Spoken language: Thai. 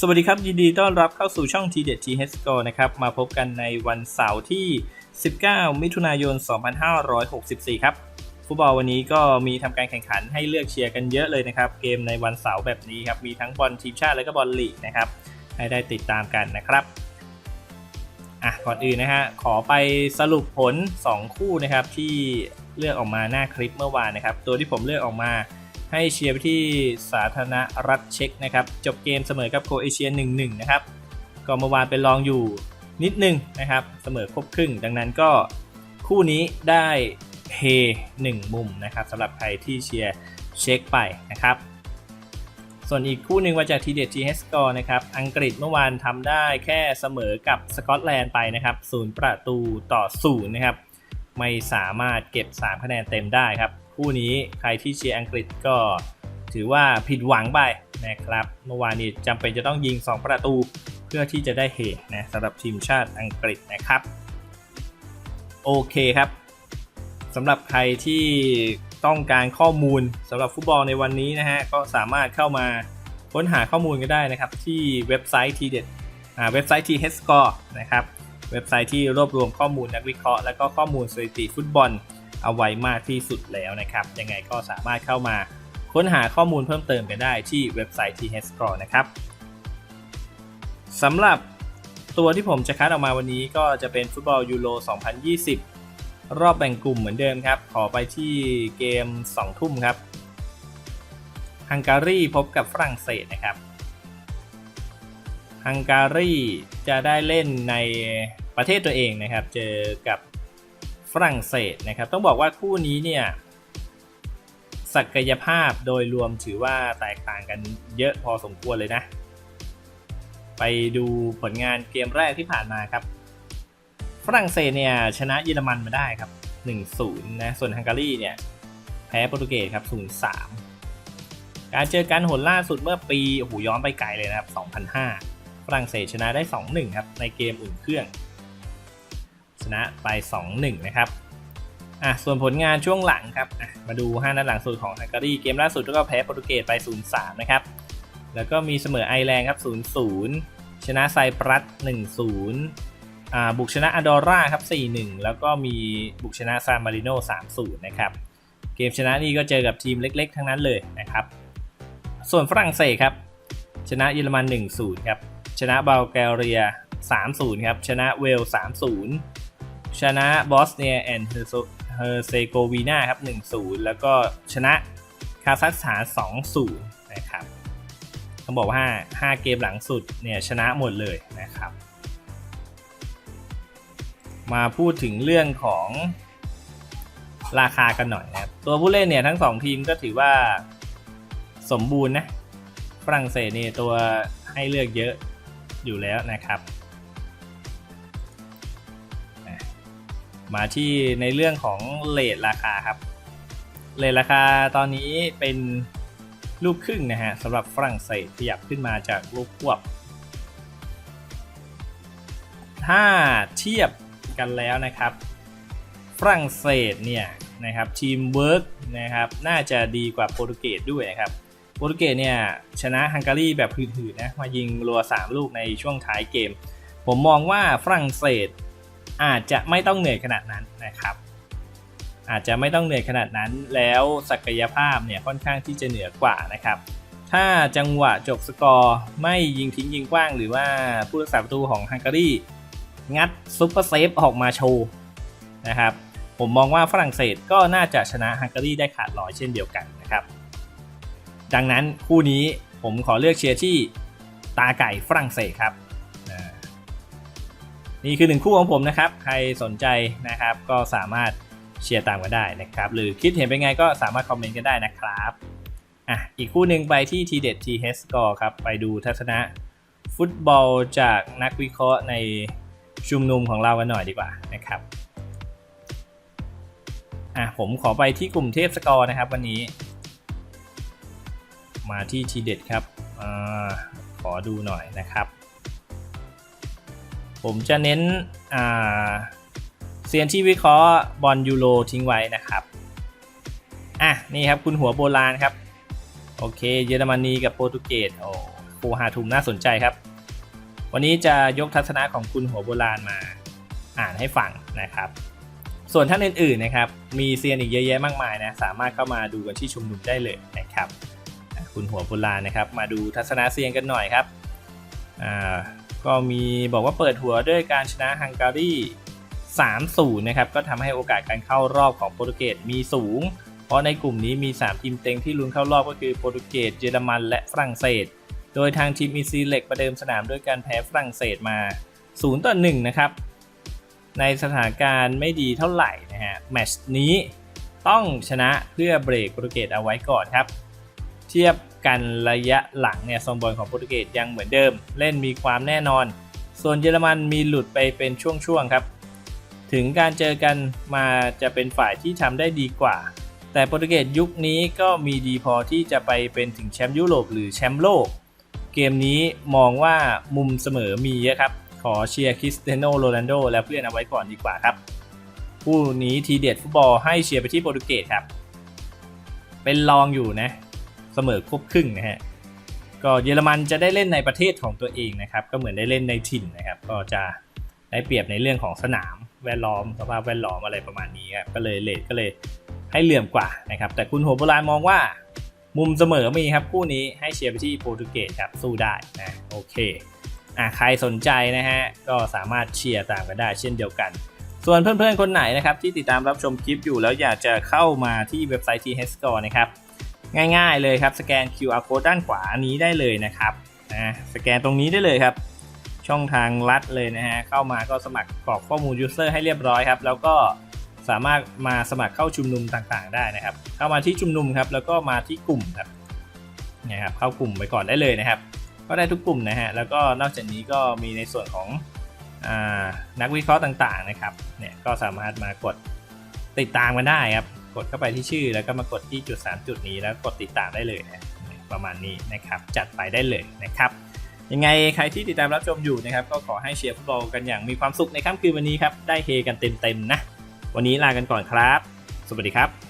สวัสดีครับ ยินดีต้อนรับเข้าสู่ช่อง t d t h Score นะครับ มาพบกันในวันเสาร์ที่ 19 มิถุนายน 2564 ครับ ฟุตบอลวันนี้ก็มีทำการแข่งขันให้เลือกเชียร์กันเยอะเลยนะครับ เกมในวันเสาร์แบบนี้ครับ มีทั้งบอลทีมชาติและก็บอลลีกนะครับ ให้ได้ติดตามกันนะครับอะก่อนอื่นนะฮะขอไปสรุปผล 2 คู่นะครับที่เลือกออกมาหน้าคลิปเมื่อวานนะครับ ตัวที่ผมเลือกออกมา ให้เชียร์ไปที่สาธารณรัฐเช็กนะครับ จบเกมเสมอกับโคเอเชีย 1-1 นะครับ ก็เมื่อวานเป็นรองอยู่นิดนึงนะครับ เสมอครบครึ่ง ดังนั้นก็คู่นี้ได้เฮ1มุมนะครับสำหรับใครที่เชียร์เช็คไปนะครับ ส่วนอีกคู่หนึ่งมาจากทีเด็ดจีเฮสกอร์นะครับ อังกฤษเมื่อวานทำได้แค่เสมอกับสกอตแลนด์ไปนะครับศูนย์ประตูต่อศูนย์นะครับ ไม่สามารถเก็บ 3 คะแนนเต็มได้ครับ คู่นี้ใครที่เชียร์อังกฤษก็ถือว่าผิดหวังไปนะครับ เมื่อวานนี้จำเป็นจะต้องยิง 2 ประตูเพื่อที่จะได้เฮนะสำหรับทีมชาติอังกฤษนะครับ โอเคครับสำหรับใครที่ต้องการข้อมูลสำหรับฟุตบอลในวันนี้นะฮะก็สามารถเข้ามาค้นหาข้อมูลกันได้นะครับ ที่เว็บไซต์ทีเด็ดเว็บไซต์ t h e Score นะครับ เว็บไซต์ที่รวบรวมข้อมูลนักวิเคราะห์ และก็ข้อมูลสถิติฟุตบอล เอาไว้มากที่สุดแล้วนะครับ ยังไงก็สามารถเข้ามาค้นหาข้อมูลเพิ่มเติมกันได้ที่เว็บไซต์ TH Score นะครับสำหรับตัวที่ผมจะคัดออกมาวันนี้ก็จะเป็นฟุตบอลยูโร 2020 รอบแบ่งกลุ่มเหมือนเดิมครับ ขอไปที่เกม 2 ทุ่มครับฮังการีพบกับฝรั่งเศสนะครับฮังการีจะได้เล่นในประเทศตัวเองนะครับ เจอกับ ฝรั่งเศสนะครับ ต้องบอกว่าคู่นี้เนี่ยศักยภาพโดยรวมถือว่าแตกต่างกันเยอะพอสมควรเลยนะ ไปดูผลงานเกมแรกที่ผ่านมาครับ ฝรั่งเศสเนี่ยชนะเยอรมันมาได้ครับ 1-0 นะ ส่วนฮังการีเนี่ยแพ้โปรตุเกสครับ 0-3 การเจอกันหนล่าสุดเมื่อปีโอ้โหย้อนไปไกลเลยนะครับ 2005 ฝรั่งเศสชนะได้ 2-1 ครับ ในเกมอุ่นเครื่อง ชนะไป 2-1 นะครับอะส่วนผลงานช่วงหลังครับอะมาดู 5 นัดหลังสุดของฮังการีเกมล่าสุดก็แพ้โปรตุเกสไป 0-3 นะครับ แล้วก็มีเสมอไอร์แลนด์ครับ 0-0 ชนะไซปรัส 1-0อ่าบุกชนะอันดอร่าครับ 4-1 แล้วก็มีบุกชนะซานมาริโน 3-0 นะครับ เกมชนะนี่ก็เจอกับทีมเล็กๆ ทั้งนั้นเลยนะครับ ส่วนฝรั่งเศสครับ ชนะเยอรมัน 1-0 ครับ ชนะบัลแกเรีย 3-0 ครับ ชนะเวล3-0 ชนะบอสเนียแอนด์เฮอร์เซโกวีนาครับ 1-0 แล้วก็ชนะคาซัคสถาน2-0 นะครับต้องบอกว่า 5 เกมหลังสุดเนี่ยชนะหมดเลยนะครับ มาพูดถึงเรื่องของราคากันหน่อยนะครับ ตัวผู้เล่นเนี่ยทั้ง 2 ทีมก็ถือว่าสมบูรณ์นะฝรั่งเศสเนี่ยตัวให้เลือกเยอะอยู่แล้วนะครับ มาที่ในเรื่องของเลทราคาครับ เลทราคาตอนนี้เป็นลูกครึ่งนะฮะสำหรับฝรั่งเศสขยับขึ้นมาจากลูกควบ ถ้าเทียบกันแล้วนะครับ ฝรั่งเศสเนี่ยนะครับทีมเวิร์กนะครับน่าจะดีกว่าโปรตุเกสด้วยนะครับโปรตุเกสเนี่ยชนะฮังการีแบบหืดๆนะมายิงรัว 3 ลูกในช่วงท้ายเกม ผมมองว่าฝรั่งเศส อาจจะไม่ต้องเหนื่อยขนาดนั้นนะครับ อาจจะไม่ต้องเหนื่อยขนาดนั้น แล้วศักยภาพเนี่ยค่อนข้างที่จะเหนือกว่านะครับ ถ้าจังหวะจบสกอร์ไม่ยิงทิ้งยิงกว้าง หรือว่าผู้รักษาประตูของฮังการีงัดซุปเปอร์เซฟออกมาโชว์นะครับ ผมมองว่าฝรั่งเศสก็น่าจะชนะฮังการีได้ขาดลอยเช่นเดียวกันนะครับ ดังนั้นคู่นี้ผมขอเลือกเชียร์ที่ตาไก่ฝรั่งเศสครับ นี่คือหนึ่งคู่ของผมนะครับ ใครสนใจนะครับ ก็สามารถเชียร์ตามกันได้นะครับ หรือคิดเห็นเป็นไงก็สามารถคอมเมนต์กันได้นะครับอะอีกคู่หนึ่งไปที่ทีเด็ดทีเฮสกอร์ครับ ไปดูทัศนะฟุตบอลจากนักวิเคราะห์ในชุมนุมของเรากันหน่อยดีกว่านะครับอะผมขอไปที่กลุ่มเทพสกอร์นะครับวันนี้ มาที่ทีเด็ดครับอ่าขอดูหน่อยนะครับ ผมจะเน้นเซียนที่วิเคราะห์บอลยูโรทิ้งไว้นะครับ อะ นี่ครับคุณหัวโบราณครับ โอเค เยอรมนีกับโปรตุเกสโอ้โคฮาทุมน่าสนใจครับ วันนี้จะยกทัศนะของคุณหัวโบราณมาอ่านให้ฟังนะครับ ส่วนท่านอื่นๆนะครับ มีเซียนอีกเยอะแยะมากมายนะ สามารถเข้ามาดูกันที่ชุมนุมได้เลยนะครับ คุณหัวโบราณนะครับ มาดูทัศนะเซียนกันหน่อยครับอ่า ก็มีบอกว่าเปิดหัวด้วยการชนะฮังการี 3-0 นะครับ ก็ทำให้โอกาสการเข้ารอบของโปรตุเกสมีสูง เพราะในกลุ่มนี้มี 3 ทีมเต็งที่ลุ้นเข้ารอบก็คือโปรตุเกส เยอรมัน และฝรั่งเศส โดยทางทีมอีซีเล็กประเดิมสนามด้วยการแพ้ฝรั่งเศสมา 0 ต่อ 1 นะครับ ในสถานการณ์ไม่ดีเท่าไหร่นะฮะ แมตช์นี้ต้องชนะเพื่อเบรกโปรตุเกสเอาไว้ก่อนครับ ทียบกันระยะหลังเนี่ยทรงบอลของโปรตุเกสยังเหมือนเดิม เล่นมีความแน่นอน ส่วนเยอรมันมีหลุดไปเป็นช่วงๆครับ ถึงการเจอกันมาจะเป็นฝ่ายที่ทำได้ดีกว่า แต่โปรตุเกสยุคนี้ก็มีดีพอที่จะไปเป็นถึงแชมป์ยุโรปหรือแชมป์โลก เกมนี้มองว่ามุมเสมอมีเยอะครับ ขอเชียร์คริสเตียโนโรนัลโดและเพื่อนเอาไว้ก่อนดีกว่าครับคู่นี้ทีเด็ดฟุตบอลให้เชียร์ไปที่โปรตุเกสครับ เป็นรองอยู่นะ เสมอครบครึ่งนะฮะก็เยอรมันจะได้เล่นในประเทศของตัวเองนะครับ ก็เหมือนได้เล่นในถิ่นนะครับ ก็จะได้เปรียบในเรื่องของสนามแวดล้อมสภาพแวดล้อมอะไรประมาณนี้ครับก็เลยเลทก็เลยให้เหลื่อมกว่านะครับ แต่คุณโหโบราณมองว่ามุมเสมอมีครับคู่นี้ให้เชียร์ไปที่โปรตุเกสครับสู้ได้นะโอเคอะใครสนใจนะฮะก็สามารถเชียร์ตามกันได้เช่นเดียวกัน ส่วนเพื่อนๆคนไหนนะครับที่ติดตามรับชมคลิปอยู่แล้วอยากจะเข้ามาที่เว็บไซต์ t h s c o r e นะครับ ง่ายๆเลยครับสแกน QR code ด้านขวานี้ได้เลยนะครับนะสแกนตรงนี้ได้เลยครับ ช่องทางลัดเลยนะฮะเข้ามาก็สมัครกรอกข้อมูล user ให้เรียบร้อยครับ แล้วก็สามารถมาสมัครเข้าชุมนุมต่างๆ ได้นะครับ เข้ามาที่ชุมนุมครับแล้วก็มาที่กลุ่มครับเนี่ยครับเข้ากลุ่มไปก่อนได้เลยนะครับ ก็ได้ทุกกลุ่มนะฮะแล้วก็นอกจากนี้ก็มีในส่วนของอนักวิเคราะห์ต่างๆนะครับเนี่ยก็สามารถมากดติดตามกันได้ครับ กดเข้าไปที่ชื่อ แล้วก็มากดที่จุด 3 จุดนี้แล้วกดติดตามได้เลยนะประมาณนี้นะครับ จัดไปได้เลยนะครับ ยังไงใครที่ติดตามรับชมอยู่นะครับ ก็ขอให้เชียร์ฟุตบอลกันอย่างมีความสุขในค่ำคืนวันนี้ครับ ได้เฮกันเต็มๆนะ วันนี้ลากันก่อนครับ สวัสดีครับ